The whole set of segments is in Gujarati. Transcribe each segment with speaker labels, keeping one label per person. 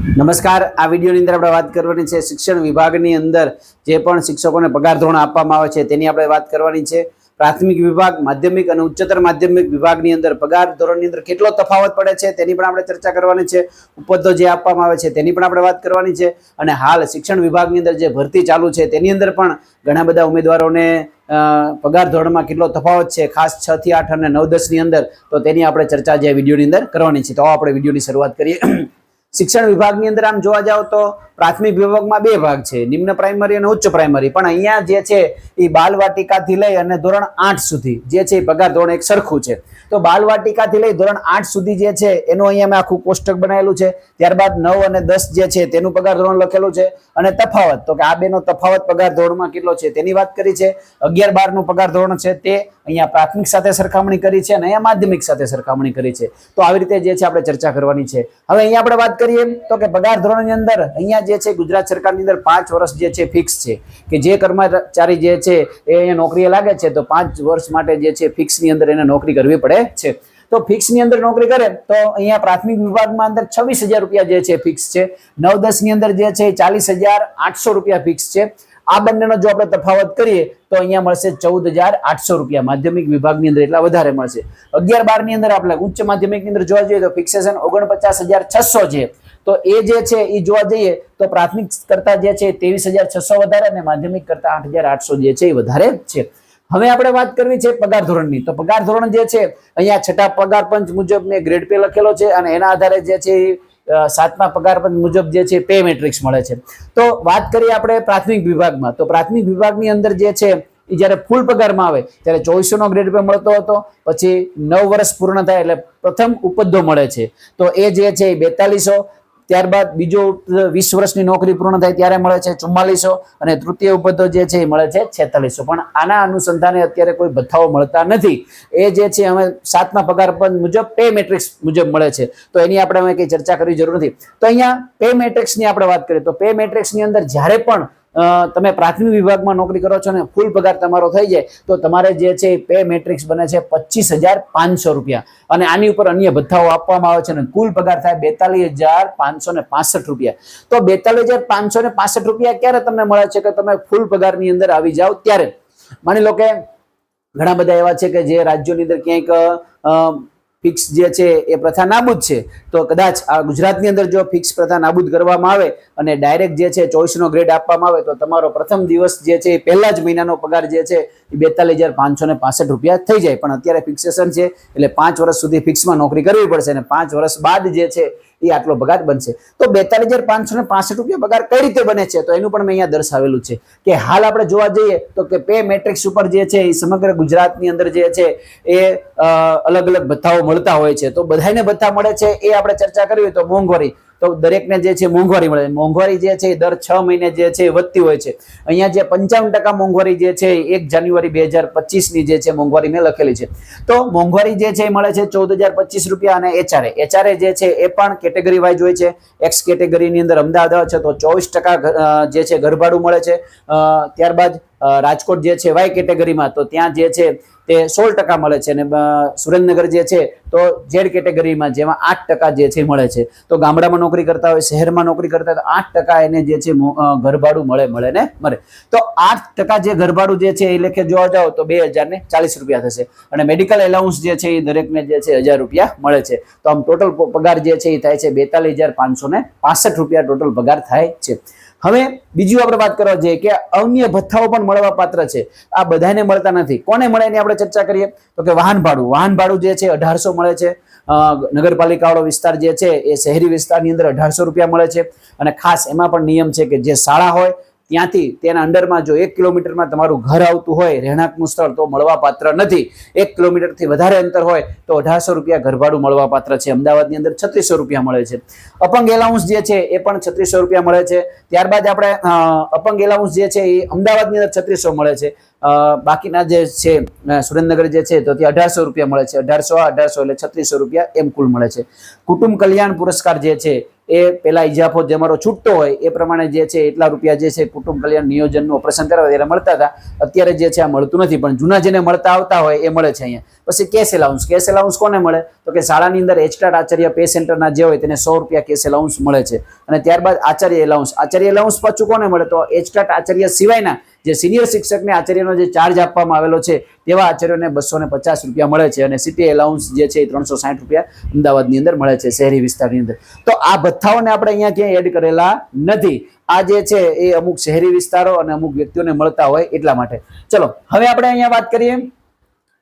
Speaker 1: નમસ્કાર. આ વિડીયોની અંદર આપણે વાત કરવાની છે શિક્ષણ વિભાગની અંદર જે પણ શિક્ષકોને પગાર ધોરણ આપવામાં આવે છે તેની આપણે વાત કરવાની છે. પ્રાથમિક વિભાગ, માધ્યમિક અને ઉચ્ચતર માધ્યમિક વિભાગની અંદર પગાર ધોરણની અંદર કેટલો તફાવત પડે છે તેની પણ આપણે ચર્ચા કરવાની છે. ઉપદ્ધો જે આપવામાં આવે છે તેની પણ આપણે વાત કરવાની છે. અને હાલ શિક્ષણ વિભાગની અંદર જે ભરતી ચાલુ છે તેની અંદર પણ ઘણા બધા ઉમેદવારોને પગાર ધોરણમાં કેટલો તફાવત છે ખાસ છ થી આઠ અને નવ દસની અંદર તો તેની આપણે ચર્ચા જે વિડીયોની અંદર કરવાની છે. તો આપણે વિડીયોની શરૂઆત કરીએ. શિક્ષણ વિભાગની અંદર આમ જોવા જાવ તો પ્રાથમિક વિભાગમાં બે ભાગ છે, નિમ્ન પ્રાઇમરી અને ઉચ્ચ પ્રાઇમરી. પણ અહીંયા જે છે એ બાલવાટિકાથી લઈ અને ધોરણ આઠ સુધી જે છે એ પગાર ધોરણ એક સરખું છે. તો બાલવાટિકાથી લઈ ધોરણ આઠ સુધી જે છે, એનું અહીંયા મેં આખું કોષ્ટક બનાવેલું છે. ત્યારબાદ નવ અને દસ જે છે, તેનું પગાર ધોરણ લખેલું છે અને તફાવત. તો કે આ બેનો તફાવત પગાર ધોરણમાં કેટલો છે, તેની વાત કરી છે. અગિયાર બારનું પગાર ધોરણ છે, તે અહીંયા પ્રાથમિક સાથે સરખામણી કરી છે અને અહીંયા માધ્યમિક સાથે સરખામણી કરી છે. તો આવી રીતે જે છે, આપણે ચર્ચા કરવાની છે. હવે અહીંયા આપણે વાત કરીએ તો કે પગાર ધોરણની અંદર અહીંયા જે છે, ગુજરાત સરકારની અંદર પાંચ વર્ષ જે છે, ફિક્સ છે. કે જે કર્મચારી જે છે, એ અહીંયા નોકરીએ લાગે છે, તો પાંચ વર્ષ માટે જે છે, ફિક્સની અંદર એને નોકરી કરવી પડે. છે. તો ફિક્સની અંદર નોકરી કરે તો અહીંયા પ્રાથમિક વિભાગમાં અંદર છવ્વીસ હજાર રૂપિયા જે છે ફિક્સ છે. નવ દસની અંદર જે છે ચાલીસ હજાર આઠસો રૂપિયા ફિક્સ છે. આ બંનેનો જો આપણે તફાવત કરીએ તો અહીંયા મળશે ચૌદ હજાર આઠસો રૂપિયા. માધ્યમિક વિભાગની અંદર એટલા વધારે મળશે. અગિયાર બારની અંદર આપણે ઉચ્ચ માધ્યમિકની અંદર જોવા જઈએ તો ફિક્સેશન ઓગણપચાસ હજાર છસો છે. તો એ જે છે એ જોવા જઈએ તો પ્રાથમિક કરતા જે છે ત્રેવીસ હજાર છસો વધારે અને માધ્યમિક કરતા આઠ હજાર આઠસો જે છે એ વધારે છે. હવે આપણે વાત કરવી છે પગાર ધોરણની. તો પગાર ધોરણ જે છે, અહીંયા છઠ્ઠા પગાર પંચ મુજબ મેં ગ્રેડ પે લખેલો છે અને એના આધારે જે છે સાતમા પગાર પંચ મુજબ જે છે પે મેટ્રિક્સ મળે છે. તો વાત કરીએ આપણે પ્રાથમિક વિભાગમાં. તો પ્રાથમિક વિભાગની અંદર જે છે એ જ્યારે ફૂલ પગારમાં આવે, ત્યારે ચોવીસોનો ગ્રેડ પે મળતો હતો, પછી નવ વર્ષ પૂર્ણ થાય એટલે પ્રથમ ઉપદ્ધો મળે છે. તો એ જે છે એ બેતાલીસો ત્યારબાદ બીજો વીસ વર્ષની નોકરી પૂર્ણ થાય ત્યારે મળે છે ચુમ્માલીસો અને તૃતીય ઉપદ્ધો જે છે એ મળે છે છેતાલીસો. પણ આના અનુસંધાને અત્યારે કોઈ ભથ્થાઓ મળતા નથી. એ જે છે અમે સાતમા પગાર પદ મુજબ પે મેટ્રિક્સ મુજબ મળે છે. તો એની આપણે અમે કઈ ચર્ચા કરવી જરૂર નથી. તો અહીંયા પે મેટ્રિક્સની આપણે વાત કરીએ તો પે મેટ્રિક્સની અંદર જ્યારે પણ તમે પ્રાથમિક વિભાગમાં નોકરી કરો છો ને ફૂલ પગાર તમારો થઈ જાય, તો તમારે જે છે પે મેટ્રિક્સ બને છે પચીસ હજાર પાંચસો રૂપિયા. અને આની ઉપર અન્ય ભથ્થાઓ આપવામાં આવે છે અને કુલ પગાર થાય બેતાલીસ હજાર પાંચસો ને પાસઠ રૂપિયા. તો બેતાલીસ હજાર પાંચસો ને પાસઠ રૂપિયા ક્યારે તમને મળે છે કે તમે ફૂલ પગારની અંદર આવી જાઓ ત્યારે? માની લો કે ઘણા બધા એવા છે કે જે રાજ્યોની અંદર ક્યાંક ફિક્સ જે છે એ પ્રથા નાબૂદ છે. તો કદાચ આ ગુજરાતની અંદર જો ફિક્સ પ્રથા નાબૂદ કરવામાં આવે અને ડાયરેક્ટ જે છે ચોવીસનો ગ્રેડ આપવામાં આવે, તો તમારો પ્રથમ દિવસ જે છે એ પહેલા જ મહિનાનો પગાર જે છે એ બેતાલીસ હજાર પાંચસો ને પાસઠ રૂપિયા થઈ જાય. પણ અત્યારે ફિક્સેશન છે, એટલે પાંચ વર્ષ સુધી ફિક્સમાં નોકરી કરવી પડશે અને પાંચ વર્ષ બાદ જે છે એ આટલો પગાર બનશે. તો બેતાલીસ હજાર પાંચસો ને પાસઠ રૂપિયા પગાર કઈ રીતે બને છે? તો એનું પણ મેં અહીંયા દર્શાવેલું છે કે હાલ આપણે જોવા જઈએ તો કે પે મેટ્રિક્સ ઉપર જે છે એ સમગ્ર ગુજરાતની અંદર જે છે એ અલગ અલગ ભથ્થાઓ મળતા હોય છે. તો બધાને ભથ્થા મળે છે એ આપણે ચર્ચા કરવી તો મોંઘવારી તો દરેકને જે છે મોંઘવારી મળે. મોંઘવારી જે છે દર છ મહિને જે છે વધતી હોય છે અહીંયા જે પંચાવન ટકા મોંઘવારી જે છે એક જાન્યુઆરી બે હજાર પચીસની જે છે મોંઘવારી મેં લખેલી છે તો મોંઘવારી જે છે એ મળે છે ચૌદ હજાર પચીસ રૂપિયા અને એચઆરએ એચઆરએ જે છે એ પણ કેટેગરી વાઇઝ હોય છે એક્સ કેટેગરીની અંદર અમદાવાદ છે તો ચોવીસ ટકા જે છે ઘરભાડું મળે છે ત્યારબાદ રાજકોટ જે છે વાય કેટેગરીમાં તો ત્યાં જે છે તે સોળ ટકા મળે છે અને સુરેન્દ્રનગર જે છે, તો ઝેડ કેટેગરીમાં જેમાં આઠ ટકા જે છે મળે છે. તો ગામડામાં નોકરી કરતા હોય, શહેરમાં નોકરી કરતા હોય, તો આઠ ટકા એને જે છે ઘરભાડું મળે મળે ને મળે. તો આઠ ટકા જે ઘરભાડું જે છે એ લેખે જોવા જાઓ તો બે હજાર ને ચાલીસ રૂપિયા થશે. અને મેડિકલ એલાઉન્સ જે છે એ દરેકને જે છે હજાર રૂપિયા મળે છે. તો આમ ટોટલ પગાર જે છે એ થાય છે બેતાલીસ હજાર પાંચસો ને પાસઠ રૂપિયા ટોટલ પગાર થાય છે. હવે બીજું આપણે વાત કરવા જઈએ કે અન્ય ભથ્થાઓ પણ મળવા પાત્ર છે. આ બધાને મળતા નથી. કોને મળે એની આપણે ચર્ચા કરીએ? તો કે વાહન ભાડું. વાહન ભાડું જે છે અઢારસો મળે છે. નગરપાલિકાવાળો વિસ્તાર જે છે એ શહેરી વિસ્તારની અંદર અઢારસો રૂપિયા મળે છે. અને ખાસ એમાં પણ નિયમ છે કે જે શાળા હોય ત્યાંથી તેના અંડરમાં જો એક કિલોમીટરમાં તમારું ઘર આવતું હોય, રહેણાંકનું સ્થળ, તો મળવાપાત્ર નથી. એક કિલોમીટરથી વધારે અંતર હોય, તો અઢારસો રૂપિયા ઘરભાડું મળવાપાત્ર છે. અમદાવાદની અંદર છત્રીસો રૂપિયા મળે છે. અપંગ એલાઉન્સ જે છે, એ પણ છત્રીસો રૂપિયા મળે છે. ત્યારબાદ આપણે અપંગ એલાઉન્સ જે છે, એ અમદાવાદની અંદર છત્રીસો મળે છે. બાકીના જે છે સુરેન્દ્રનગર જે છે, તો ત્યાં અઢારસો રૂપિયા મળે છે. અઢારસો અઢારસો એટલે છત્રીસો રૂપિયા એમ કુલ મળે છે. કુટુંબ કલ્યાણ પુરસ્કાર જે છે એ પેલા ઇજાફો જે મારો છૂટતો હોય, એ પ્રમાણે જે છે, એટલા રૂપિયા જે છે, કુટુંબ કલ્યાણ નિયોજનનું ઓપરેશન કરાવે ત્યારે મળતા હતા. અત્યારે જે છે, આ મળતું નથી, પણ જૂના જેને મળતા આવતા હોય, એ મળે છે અહીંયા. પછી કેશ એલાઉન્સ. કેશ એલાઉન્સ કોને મળે? તો કે શાળાની અંદર એચટાટ આચાર્ય પે સેન્ટરના જે હોય, તેને સો રૂપિયા કેશ એલાઉન્સ મળે છે. અને ત્યારબાદ આચાર્ય એલાઉન્સ. આચાર્ય એલાઉન્સ પાછું કોને મળે? તો એચટાટ આચાર્ય સિવાયના જે સિનિયર શિક્ષકને આચાર્યનો જે ચાર્જ આપવામાં આવેલો છે, તેવા આચાર્યોને બસો પચાસ રૂપિયા મળે છે અને સિટી એલાઉન્સ જે છે એ ત્રણસો સાઠ રૂપિયા અમદાવાદની અંદર મળે છે, શહેરી વિસ્તારની અંદર. તો આ ભથ્થાઓને આપણે અહીંયા ક્યાંય એડ કરેલા નથી. આ જે છે એ અમુક શહેરી વિસ્તારો અને અમુક વ્યક્તિઓને મળતા હોય એટલા માટે. ચલો, હવે આપણે અહીંયા વાત કરીએ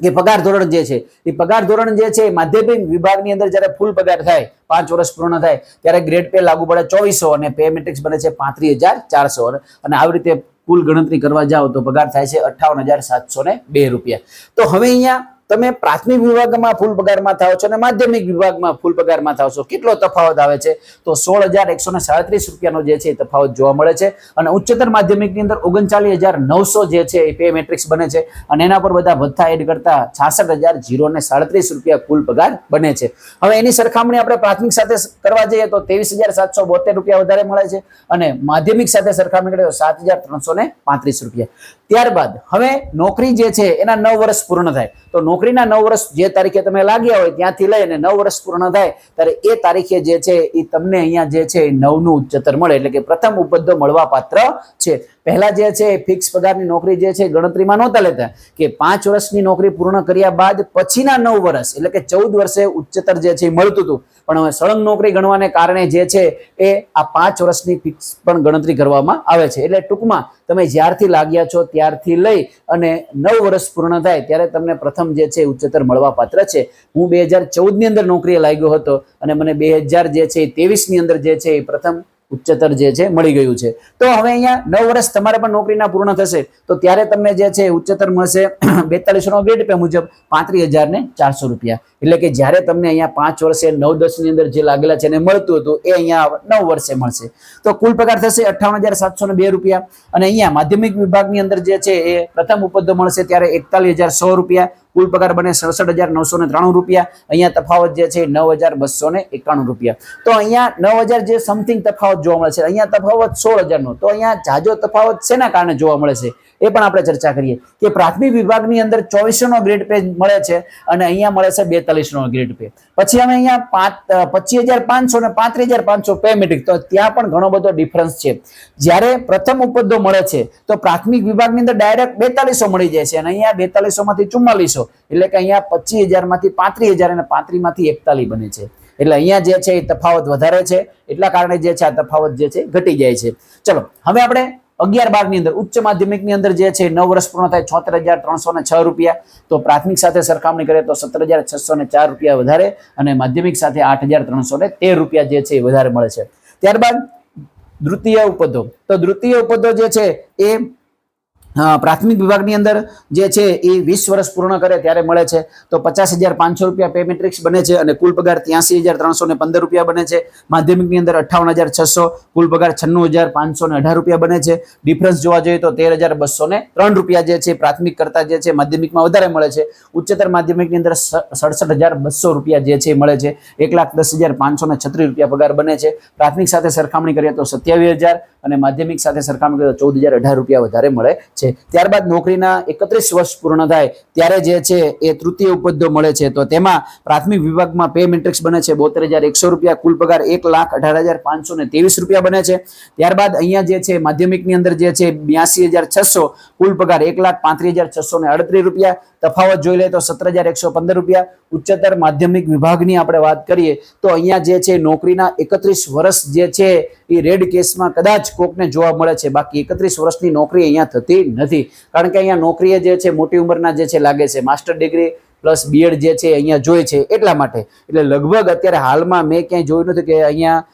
Speaker 1: કે પગાર ધોરણ જે છે. એ પગાર ધોરણ જે છે માધ્યમિક વિભાગની અંદર જ્યારે ફૂલ પગાર થાય, પાંચ વર્ષ પૂર્ણ થાય, ત્યારે ગ્રેડ પે લાગુ પડે ચોવીસો અને પે મેટ્રિક્સ બને છે પાંત્રીસ હજાર ચારસો. અને આવી રીતે કુલ ગણતરી કરવા જાઓ તો પગાર થાય છે અઠ્ઠાવન હજાર સાતસો ને બે રૂપિયા. તો હવે અહીંયા તમે પ્રાથમિક વિભાગમાં ફૂલ પગારમાં થાવ છો અને માધ્યમિક વિભાગમાં ફૂલ પગારમાં થાવ છો, કેટલો તફાવત આવે છે? તો સોળ હજાર એકસો ને સાડત્રીસ રૂપિયાનો જે છે એ તફાવત જોવા મળે છે અને ઉચ્ચતર માધ્યમિકની અંદર ઓગણચાલીસ હજાર નવસો જે છે એ પે મેટ્રિક્સ બને છે અને એના પર બધા ભથ્થા એડ કરતા છાસઠ હજાર જીરો ને સાડત્રીસ રૂપિયા કુલ પગાર બને છે. હવે એની સરખામણી આપણે પ્રાથમિક સાથે કરવા જઈએ તો ત્રેવીસ હજાર સાતસો બોતેર રૂપિયા વધારે મળે છે અને માધ્યમિક સાથે સરખામણી કરીએ તો સાત હજાર ત્રણસો ને પાંત્રીસ રૂપિયા. ત્યારબાદ હવે નોકરી જે છે એના નવ વર્ષ પૂર્ણ થાય. તો નોકરીના નવ વર્ષ જે તારીખે તમે લાગ્યા હોય ત્યાંથી લઈને નવ વર્ષ પૂર્ણ થાય, ત્યારે એ તારીખે જે છે એ તમને અહીંયા જે છે એ નવનું ઉચ્ચતર મળે. એટલે કે પ્રથમ ઉપબદ્ધો મળવા પાત્ર છે. પહેલા જે છે ફિક્સ પગારની નોકરી જે છે ગણતરીમાં નહોતા લેતા. કે પાંચ વર્ષની નોકરી પૂર્ણ કર્યા બાદ પછીના નવ વર્ષ, એટલે કે ચૌદ વર્ષે ઉચ્ચતર જે છે એ મળતું હતું. પણ હવે સળંગ નોકરી ગણવાને કારણે જે છે એ આ પાંચ વર્ષની ફિક્સ પણ ગણતરી કરવામાં આવે છે. એટલે ટૂંકમાં તમે જ્યારથી લાગ્યા છો ત્યારથી લઈ અને નવ વર્ષ પૂર્ણ થાય ત્યારે તમને પ્રથમ જે છે ઉચ્ચતર મળવા પાત્ર છે. હું બે હજાર ચૌદની અંદર નોકરીએ લાગ્યો હતો અને મને બે હજાર જે છે એ ત્રેવીસની અંદર જે છે એ પ્રથમ ઉચ્ચતર જે છે મળી ગયું છે. તો હવે અહીંયા નવ વર્ષ તમારે પણ નોકરીના પૂર્ણ થશે. તો ત્યારે તમને જે છે ઉચ્ચતર મળશે બેતાલીસો નો ગ્રેડ પે મુજબ પાંત્રીસ હજાર ને ચારસો રૂપિયા. એટલે કે જ્યારે તમને અહીંયા પાંચ વર્ષે નવ દસની અંદર જે લાગેલા છે એને મળતું હતું, એ અહીંયા નવ વર્ષે મળશે. તો કુલ પગાર થશે અઠ્ઠાવન હજાર સાતસો બે રૂપિયા. અને અહીંયા માધ્યમિક વિભાગની અંદર જે છે એ પ્રથમ ઉપદ્ધો મળશે ત્યારે એકતાલીસ હજાર સો રૂપિયા. કુલ પગાર બને સડસઠ હજાર નવસો ને ત્રાણું રૂપિયા. અહીંયા તફાવત જે છે નવ હજાર બસો ને એકાણું રૂપિયા. તો અહીંયા નવ હજાર જે સમથિંગ તફાવત જોવા મળે છે. અહીંયા તફાવત સોળ હજારનો. તો અહીંયા જાજો તફાવત શેના કારણે જોવા મળે છે? એ પણ આપણે ચર્ચા કરીએ. કે પ્રાથમિક વિભાગની અંદર ચોવીસો નો ગ્રેડ પે મળે છે અને અહીંયા મળે છે બેતાલીસ નો ગ્રેડ પે પછી અમે અહીંયા પાંચ પચીસ હજાર પાંચસો ને પાંત્રીસ હજાર પાંચસો પે મેટ્રિક તો ત્યાં પણ ઘણો બધો ડિફરન્સ છે. જ્યારે પ્રથમ ઉપદ્ધો મળે છે, તો પ્રાથમિક વિભાગની અંદર ડાયરેક્ટ બેતાલીસો મળી જાય છે અને અહીંયા બેતાલીસો માંથી ચુમ્માલીસો. એટલે કે અહીંયા પચીસ હજારમાંથી પાંત્રીસ હજાર અને પાંત્રીમાંથી એકતાલીસ બને છે. એટલે અહીંયા જે છે એ તફાવત વધારે છે. એટલા કારણે જે છે આ તફાવત જે છે ઘટી જાય છે. ચલો, હવે આપણે અગિયાર બારની અંદર ઉચ્ચ માધ્યમિકની અંદર જે છે નવ વર્ષ પૂર્ણ થાય છોતેર હજાર ત્રણસો ને છ રૂપિયા. તો પ્રાથમિક સાથે સરખામણી કરીએ તો સત્તર હજાર છસો ને ચાર રૂપિયા વધારે અને માધ્યમિક સાથે આઠ હજાર ત્રણસો ને તેર રૂપિયા જે છે એ વધારે મળે છે. ત્યારબાદ દ્વિતીય ઉપદો તો દ્વિતીય ઉપદો જે છે એ પ્રાથમિક વિભાગની અંદર જે છે એ વીસ વર્ષ પૂર્ણ કરે ત્યારે મળે છે. તો પચાસ હજાર પાંચસો રૂપિયા પે મેટ્રિક્સ બને છે અને કુલ પગાર ત્યાસી હજાર ત્રણસો ને પંદર રૂપિયા બને છે. માધ્યમિકની અંદર અઠ્ઠાવન હજાર છસો, કુલ પગાર છન્નું હજાર પાંચસો ને અઢાર રૂપિયા બને છે. ડિફરન્સ જોવા જોઈએ તો તેર હજાર બસો ને ત્રણ રૂપિયા જે છે પ્રાથમિક કરતા જે છે માધ્યમિકમાં વધારે મળે છે. ઉચ્ચતર માધ્યમિકની અંદર સડસઠ હજાર બસો રૂપિયા જે છે મળે છે. એક લાખ દસ હજાર પાંચસો ને છત્રીસ રૂપિયા પગાર બને છે. પ્રાથમિક સાથે સરખામણી કરીએ તો સત્યાવીસ હજાર અને માધ્યમિક સાથે સરખામણી કરીએ તો ચૌદ હજાર અઢાર રૂપિયા વધારે મળે છે. ત્યારબાદ નોકરીના એકત્રીસ વર્ષ પૂર્ણ થાય, ત્યારે જે છે એ તૃતીય ઉપદ્ધો મળે છે. તો તેમાં પ્રાથમિક વિભાગમાં પે મેટ્રિક્સ બને છે, બોતેર હજાર એકસો રૂપિયા, કુલ પગાર એક લાખ અઢાર હજાર પાંચસો ને ત્રેવીસ રૂપિયા બને છે. ત્યારબાદ અહીંયા જે છે, માધ્યમિકની અંદર જે છે, બ્યાસી હજાર છસો, કુલ પગાર એક લાખ પાંત્રીસ હજાર છસો ને અડત્રીસ રૂપિયા. તફાવત જોઈ લે તો સત્તર હજાર એકસો પંદર રૂપિયા ઉચ્ચતર માધ્યમિક વિભાગની આપણે વાત કરીએ, તો અહીંયા જે છે નોકરીના એકત્રીસ વર્ષ જે છે એ રેડ કેસમાં કદાચ કોકને જોવા મળે છે. બાકી એકત્રીસ વર્ષની નોકરી અહીંયા થતી નથી. કારણ કે અહીંયા નોકરીએ જે છે મોટી ઉંમરના જે છે લાગે છે. માસ્ટર ડિગ્રી પ્લસ બીએડ જે છે અહીંયા જોઈએ છે એટલા માટે. એટલે લગભગ અત્યારે હાલમાં મેં ક્યાંય જોયું નથી કે અહીંયા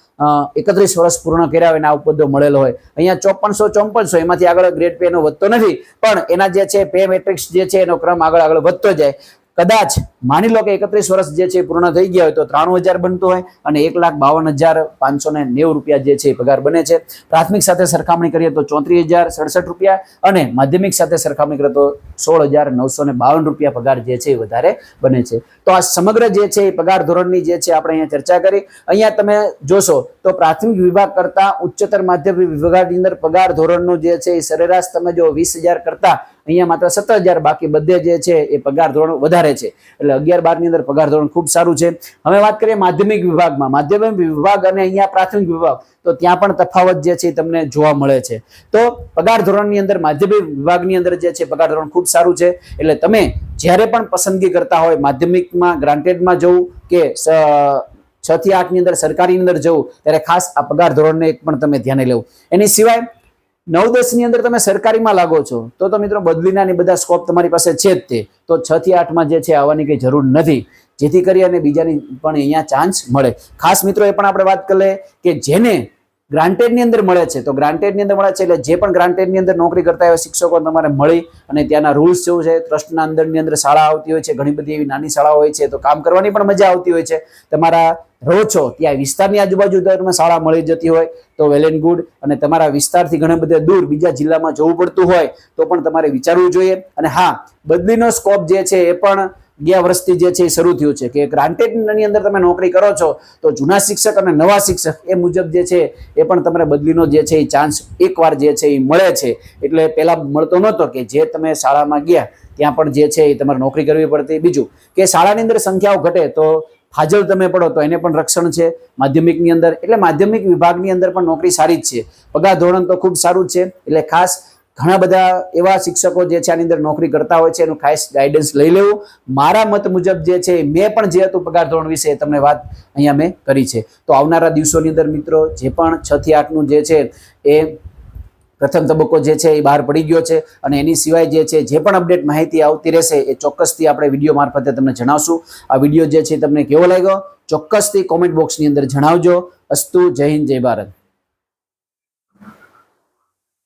Speaker 1: એકત્રીસ વર્ષ પૂર્ણ કર્યા આ ઉપદ્દો મળેલો હોય. અહીંયા ચોપનસો ચોપનસો એમાંથી આગળ ગ્રેડ પે નો વધતો નથી. પણ એના જે છે પે મેટ્રિક્સ જે છે એનો ક્રમ આગળ આગળ વધતો જાય. કદાચ માની લો કે એકત્રીસ વર્ષ જે છે પૂર્ણ થઈ ગયા હોય તો ત્રાણું હજાર બનતું હોય અને એક લાખ બાવન હજાર પાંચસો ને નેવું રૂપિયા જે છે પગાર બને છે. પ્રાથમિક સાથે સરખામણી કરીએ તો ચોત્રીસ હજાર સડસઠ રૂપિયા અને માધ્યમિક સાથે સરખામણી કરીએ તો સોળ હજાર નવસો ને બાવન રૂપિયા પગાર જે છે એ વધારે બને છે. તો આ સમગ્ર જે છે એ પગાર ધોરણની જે છે આપણે અહીંયા ચર્ચા કરી. અહીંયા તમે જોશો તો પ્રાથમિક વિભાગ કરતા ઉચ્ચતર માધ્યમિક વિભાગની અંદર પગાર ધોરણનું જે છે એ સરેરાશ તમે જો વીસ હજાર કરતા અહીંયા માત્ર સત્તર હજાર બાકી બધે જે છે એ પગાર ધોરણ વધારે છે. એટલે અગિયાર બારની અંદર પગાર ધોરણ ખૂબ સારું છે. હવે વાત કરીએ માધ્યમિક વિભાગમાં. માધ્યમિક વિભાગ અને અહીંયા પ્રાથમિક વિભાગ, તો ત્યાં પણ તફાવત જે છે તમને જોવા મળે છે. તો પગાર ધોરણની અંદર માધ્યમિક વિભાગની અંદર જે છે પગાર ધોરણ ખૂબ સારું છે. એટલે તમે જ્યારે પણ પસંદગી કરતા હોય માધ્યમિકમાં, ગ્રાન્ટેડમાં જવું કે છ થી આઠની અંદર સરકારીની અંદર જવું, ત્યારે ખાસ આ પગાર ધોરણને પણ તમે ધ્યાને લેવું. એની સિવાય નવ દસની અંદર તમે સરકારીમાં લાગો છો, તો તો મિત્રો બદલીના બધા સ્કોપ તમારી પાસે છે જ તે. તો છ થી આઠમાં જે છે આવવાની કઈ જરૂર નથી. જેથી કરી અને બીજાની પણ અહીંયા ચાન્સ મળે. ખાસ મિત્રો એ પણ આપણે વાત કરી કે જેને ગ્રાન્ટેડની અંદર મળે છે. તો ગ્રાન્ટેડની અંદર મળે છે એટલે જે પણ ગ્રાન્ટેડની અંદર નોકરી કરતા એવા શિક્ષકો તમારે મળી અને ત્યાંના રૂલ્સ જેવું છે? ટ્રસ્ટના અંદરની અંદર શાળા આવતી હોય છે. ઘણી બધી એવી નાની શાળાઓ હોય છે. તો કામ કરવાની પણ મજા આવતી હોય છે. તમારા રહો છો ત્યાં વિસ્તારની આજુબાજુ તમને શાળા મળી જતી હોય તો વેલ એન્ડ ગુડ અને તમારા વિસ્તારથી ઘણા બધા દૂર બીજા જિલ્લામાં જવું પડતું હોય તો પણ તમારે વિચારવું જોઈએ. અને હા, બદલીનો સ્કોપ જે છે એ પણ ગયા વર્ષથી જે છે એ શરૂ થયું છે કે ગ્રાન્ટેડની અંદર તમે નોકરી કરો છો, તો જૂના શિક્ષક અને નવા શિક્ષક એ મુજબ જે છે એ પણ તમને બદલીનો જે છે એ ચાન્સ એકવાર જે છે એ મળે છે. એટલે પહેલાં મળતો નહોતો કે જે તમે શાળામાં ગયા, ત્યાં પણ જે છે એ તમારે નોકરી કરવી પડતી. બીજું કે શાળાની અંદર સંખ્યાઓ ઘટે તો હાજર તમે પડો તો એને પણ રક્ષણ છે. માધ્યમિકની અંદર, એટલે માધ્યમિક વિભાગની અંદર પણ નોકરી સારી જ છે. પગાર ધોરણ તો ખૂબ સારું છે. એટલે ખાસ ઘણા બધા એવા શિક્ષકો જે છે આની અંદર નોકરી કરતા હોય છે, એનું ખાસ ગાઈડન્સ લઈ લેવું. મારા મત મુજબ જે છે મેં પણ જે હતું પગાર ધોરણ વિશે તમને વાત અહીંયા મેં કરી છે. તો આવનારા દિવસોની અંદર મિત્રો, જે પણ છ થી આઠનું જે છે, એ પ્રથમ તબક્કો જે છે, એ બહાર પડી ગયો છે. અને એની સિવાય જે છે, જે પણ અપડેટ માહિતી આવતી રહેશે, એ ચોક્કસથી આપણે વીડિયો મારફતે તમને જણાવશું. આ વીડિયો જે છે તમને કેવો લાગ્યો? ચોક્કસથી કોમેન્ટ બોક્સની અંદર જણાવજો. અસ્તુ, જય હિન્દ, જય ભારત.